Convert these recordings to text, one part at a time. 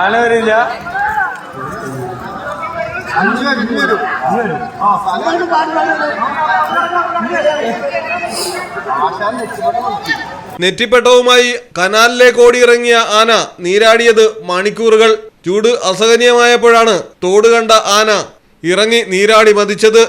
ആന വരില്ല. നെറ്റിപ്പട്ടവുമായി കനാലിലേക്ക് ഓടിയിറങ്ങിയ ആന നീരാടിയത് മണിക്കൂറുകൾ. ചൂട് അസഹനീയമായപ്പോഴാണ് തോട് കണ്ട ആന ഇറങ്ങി നീരാടി മതിച്ചത്.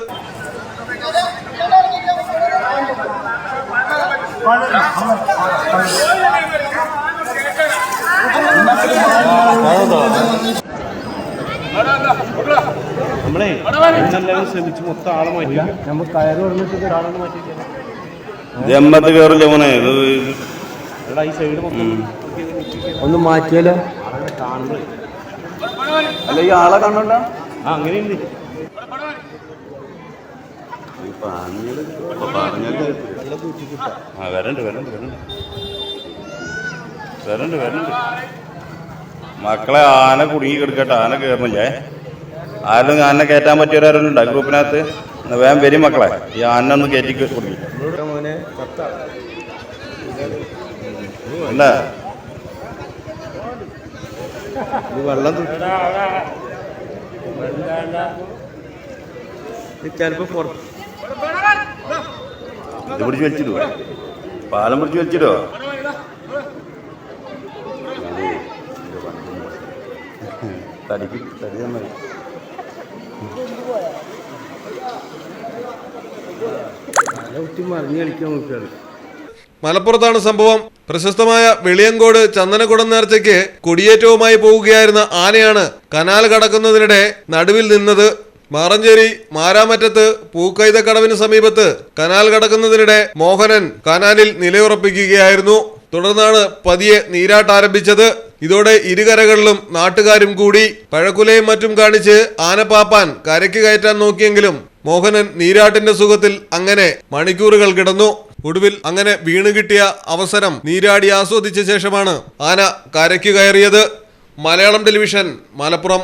നമ്മളെ എല്ലാവരും ശ്രമിച്ച് മൊത്തം ആളെ മാറ്റി നമ്മൾ കയറ് പറഞ്ഞിട്ട് ഒരാളെ മാറ്റി ജമ്മത്ത് കയറില്ല മോനെ ഇത് എടാ ഈ സൈഡ് മൊത്തം ഒന്ന് മാറ്റിയാലോ? അല്ല ഈ ആളെ കണ്ടോണ്ടാ? ആ അങ്ങനെയുണ്ട്. ആ വരണ്ട് വരണ്ട് വരണ്ട്. വരണ്ട് വരണ്ട്. മക്കളെ ആന കുടുങ്ങി കിടക്കട്ടെ ആന കയറുന്നില്ലേ ആരും ആനെ കയറ്റാൻ പറ്റിയവരാരുണ്ട് ആ ഗ്രൂപ്പിനകത്ത് വേം വേഗം വരും മക്കളെ. ഈ ആന ഒന്ന് കയറ്റി കൊടുക്കും. ഇത് വെള്ളം ചിലപ്പോ ഇത് പിടിച്ച് വലിച്ചിടുവോ? പാലം പിടിച്ച് വലിച്ചിടുവോ? തടിക്ക് തടി മലപ്പുറത്താണ് സംഭവം. പ്രശസ്തമായ വെളിയങ്കോട് ചന്ദനക്കുടം നേർച്ചയ്ക്ക് കൊടിയേറ്റവുമായി പോവുകയായിരുന്ന ആനയാണ് കനാൽ കടക്കുന്നതിനിടെ നടുവിൽ നിന്നത്. മാറഞ്ചേരി മാരാമറ്റത്ത് പൂക്കൈതക്കടവിന് സമീപത്ത് കനാൽ കടക്കുന്നതിനിടെ മോഹനൻ കനാലിൽ നിലയുറപ്പിക്കുകയായിരുന്നു. തുടർന്നാണ് പതിയെ നീരാട്ട് ആരംഭിച്ചത് ഇതോടെ ഇരുകരകളിലും നാട്ടുകാരും കൂടി പഴക്കുലയും മറ്റും കാണിച്ച് ആനപ്പാപ്പാൻ കരയ്ക്ക് കയറ്റാൻ നോക്കിയെങ്കിലും മോഹനൻ നീരാട്ടിന്റെ സുഖത്തിൽ അങ്ങനെ മണിക്കൂറുകൾ കിടന്നു. ഒടുവിൽ അങ്ങനെ വീണുകിട്ടിയ അവസരം നീരാടി ആസ്വദിച്ച ശേഷമാണ് ആന കരയ്ക്ക് കയറിയത്. മലയാളം ടെലിവിഷൻ മലപ്പുറം.